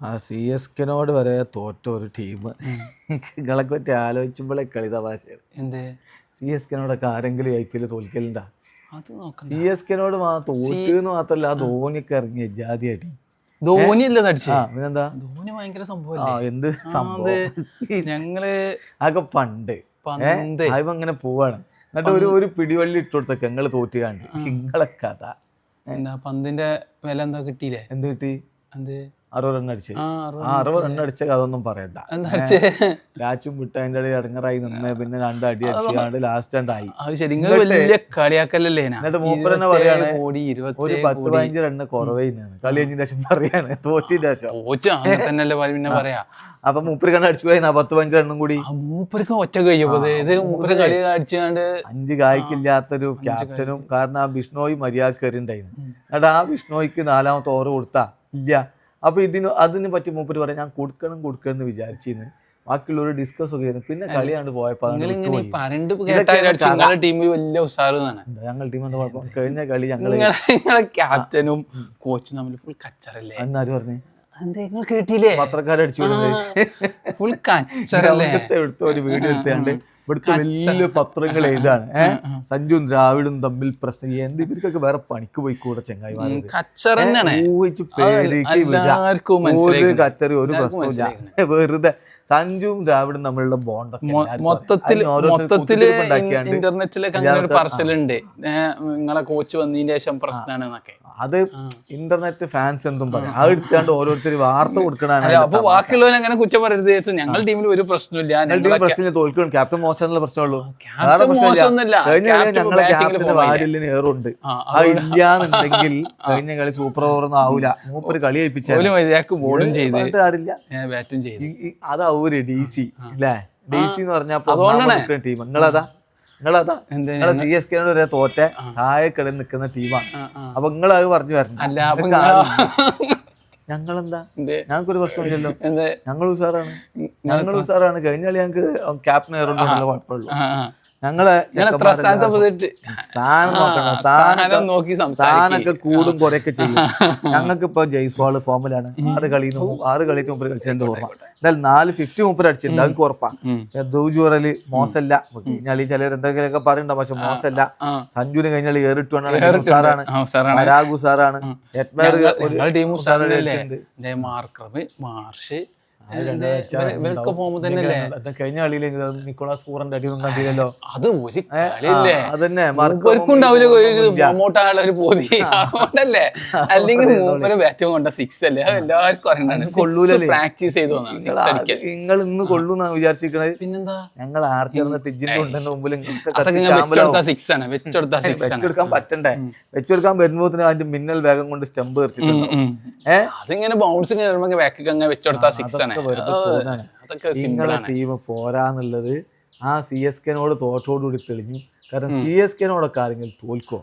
ആ C S കെനോട് വരെ തോറ്റ ഒരു ടീം നിങ്ങളെ പറ്റി ആലോചിക്കുമ്പോഴേ കളി തമാശയാണ് എന്തേ? സി എസ് കെനോടൊക്കെ ആരെങ്കിലും ഐ പി എൽ തോൽക്കലുണ്ടാ? സി എസ് കെനോട് തോറ്റെന്ന് മാത്രല്ല ആ. ധോണിയൊക്കെ ഇറങ്ങിയ ജാതിയായിട്ട് ധോനി അല്ലേ പിന്നെന്താ? ധോണി ഭയങ്കര സംഭവം എന്ത് സംഭവം? ഞങ്ങൾ അതൊക്കെ പണ്ട്. അതിപ്പോ അങ്ങനെ പോവാണ്. എന്നിട്ട് ഒരു ഒരു പിടിവള്ളി ഇട്ട് കൊടുത്തൊക്കെ ഞങ്ങൾ തോറ്റ് കാണി നിങ്ങളെ കഥ എന്താ പന്തിന്റെ വില എന്താ കിട്ടിയില്ലേ? എന്ത് കിട്ടി? എന്ത്? അറുപത് റൺ അടിച്ച്. ആ അറുപത് റൺ അടിച്ച. കഥ ഒന്നും പറയണ്ട. ലാച്ചും വിട്ട് അതിന്റെ ഇടയിൽ ഇടങ്ങറായി നിന്ന് പിന്നെ രണ്ട് അടി അടിച്ച് അടിച്ചാണ്ട് ലാസ്റ്റ് രണ്ടായി? എന്നിട്ട് മൂപ്പര് തന്നെ പറയാണ് ഒരു പത്ത് പതിനഞ്ച് റണ്ണ് കുറവേ കളി കഴിഞ്ഞ ശേഷം പറയാണ് തോറ്റി പറ- പിന്നെ പറയാ. അപ്പൊ മൂപ്പര് കണ്ട് അടിച്ചു പോയി പത്ത് പതിനഞ്ച് റണ്ണും കൂടി. മൂപ്പർക്ക് ഒറ്റ അടിച്ചാണ്ട് അഞ്ച് കായ്ക്കില്ലാത്തൊരു ക്യാപ്റ്റനും കാരണം ആ ബിഷ്ണോയ് മര്യാദ കയറി ഉണ്ടായിരുന്നു എന്നിട്ട് ആ ബിഷ്ണോയ്ക്ക് നാലാമത്തെ ഓവർ കൊടുത്താ. ഇല്ല. അപ്പൊ ഇതിന് അതിനെ പറ്റി മൂപ്പര് പറയാം ഞാൻ കൊടുക്കണം കൊടുക്കണം എന്ന് വിചാരിച്ചിരുന്നു. ബാക്കിയുള്ളവർ ഡിസ്കസ് ഒക്കെ ചെയ്യുന്നു പിന്നെ കളിയാണ്ട് പോയപ്പോൾ ടീമിൽ വലിയ എന്താ ഞങ്ങൾ ടീം എന്താ കുഴപ്പം? കഴിഞ്ഞ കളി ഞങ്ങൾ ക്യാപ്റ്റനും കോച്ചും തമ്മിൽ ഫുൾ കച്ചറല്ലേ? എന്നാരും പറഞ്ഞു? കേട്ടില്ലേ ഫുൾ ഒരു വീഡിയോ എടുത്താണ്ട് ഇവിടുത്തെ വലിയ പത്രങ്ങൾ എഴുതാണ്. സഞ്ജുവും ദ്രാവിഡും തമ്മിൽ പ്രശ്നം എന്ത് ഇവർക്കൊക്കെ വേറെ പണിക്ക് പോയി കൂടെ ചെങ്ങായി കച്ചറ ഒരു കച്ചറി ഒരു പ്രശ്നമില്ല വെറുതെ സഞ്ജുവും ദ്രാവിഡും തമ്മിലുള്ള ബോണ്ട് മൊത്തത്തിൽ മൊത്തത്തിൽ ഇന്റർനെറ്റിലൊക്കെ അങ്ങനെ ഒരു പറച്ചിലുണ്ട്. നിങ്ങളെ കോച്ച് വന്നതിന് ശേഷം പ്രശ്നമാണ് എന്നൊക്കെ. അത് ഇന്റർനെറ്റ് ഫാൻസ് എന്തും പറയും. അത് എടുത്താണ്ട് ഓരോരുത്തർ വാർത്ത കൊടുക്കണാണ് അപ്പൊ ബാക്കിയുള്ളവർ അങ്ങനെ കുറ്റം പറയരുത്. ഞങ്ങൾ ടീമിൽ ഒരു പ്രശ്നമില്ല ഞങ്ങളെ പ്രശ്നം തോൽക്കണം ക്യാപ്റ്റൻ മോശം എന്നുള്ള പ്രശ്നമുള്ളൂ പ്രശ്നമില്ല. കഴിഞ്ഞ കളി ഞങ്ങളെ ക്യാപ്റ്റന്? വാരില്ലിന് ഏറുണ്ട്. ആ, അത് ഇല്ലാന്നുണ്ടെങ്കിൽ കഴിഞ്ഞ കളി സൂപ്പർ ഓവറൊന്നും ഒന്നും ആവൂല. മൂപ്പര് കളി മര്യാദയ്ക്ക് ബോളും ചെയ്ത് കാര്യമില്ല. ബാറ്റും ചെയ്ത്. അതാവൂര് ഡി സി അല്ലേ ഡി സി എന്ന്. പറഞ്ഞാൽ ടീം. നിങ്ങളതാ? നിങ്ങളതാ. നിങ്ങളെ സി എസ് കെനോട് വരെ തോറ്റ താഴെ കിടന്ന് നിൽക്കുന്ന ടീമാണ്. അപ്പൊ നിങ്ങൾ അത് പറഞ്ഞു വരണം. ഞങ്ങളെന്താ? ഞങ്ങൾക്കൊരു പ്രശ്നമില്ലല്ലോ. ഞങ്ങൾ ഉസാറാണ്. ഞങ്ങൾ ഉസാറാണ്. കഴിഞ്ഞ കളി ഞങ്ങൾക്ക് ക്യാപ്റ്റൻ ഏറുണ്ടോ കുഴപ്പമുള്ളൂ. ഞങ്ങളെ സ്ഥാനം നോക്കണം ആ, സ്ഥാനൊക്കെ സ്ഥാനം നോക്കി സ്ഥാനൊക്കെ കൂടും കുറയൊക്കെ ചെയ്യും. ഞങ്ങൾക്ക് ഇപ്പൊ ജയ്സ്വാൾ ഫോമിലാണ്. ആറ് കളി ആറ് കളി മുമ്പ് കളിച്ചതിന്റെ ഓർമ്മ. എന്തായാലും നാല് ഫിഫ്റ്റി മുമ്പ് അടിച്ചിട്ടുണ്ട് അത് ഉറപ്പാണ്. ദൂജുറൽ മോശമല്ല കഴിഞ്ഞാൽ ചിലർ എന്തെങ്കിലുമൊക്കെ പറയണ്ട പക്ഷെ മോശമല്ല. സഞ്ജുവിന് കഴിഞ്ഞാൽ ഏറിട്ടു സാറാണ് രാഘു സാറാണ് മാർഷ് കഴിഞ്ഞ നിക്കോളാസ് പൂറിന്റെ അത് അതന്നെ. ഒരു പ്രൊമോട്ട് ആകാനുള്ള ഒരു പോതി. അതുകൊണ്ടല്ലേ? അല്ലെങ്കിൽ മൂപ്പര് ബാറ്റ് കൊണ്ട സിക്സ് അല്ലേ? അത് എല്ലാവർക്കും അറിയണ്ടാണ് കൊള്ളൂലല്ലേ? പ്രാക്ടീസ് ചെയ്തു വന്നാണ് സിക്സ് അടിക്കാൻ നിങ്ങൾ ഇന്ന് കൊള്ളൂന്നാ വിചാരിച്ചിരിക്കണത്. പിന്നെന്താ? ഞങ്ങൾ ആർച്ചറിന്റെ തിജിന്റെ ഉണ്ടെന്ന് മുമ്പിൽ സിക്സ് ആണ്. വെച്ചെടുത്ത സിക്സ് ആണ്. വെച്ചെടുക്കാൻ പറ്റണ്ടേ? വെച്ചെടുക്കാൻ വരുമ്പോ അതിന്റെ മിന്നൽ വേഗം കൊണ്ട് സ്റ്റെമ്പ് തെറിച്ചിട്ടുണ്ട്. ഏഹ് അതിങ്ങനെ ബൗൺസ് ഇങ്ങനെ വരുമ്പോ അങ്ങനെ വെച്ചെടുത്ത സിക്സ് ആണ്. അതൊക്കെ വെറുതെ തോന്നാണ്. നിങ്ങളെ ടീം പോരാന്നുള്ളത് ആ സി എസ് കെനോട് തോറ്റോടുകൂടി തെളിഞ്ഞു. കാരണം സി എസ് കെനോടൊക്കെ ആരെങ്കിലും തോൽക്കോ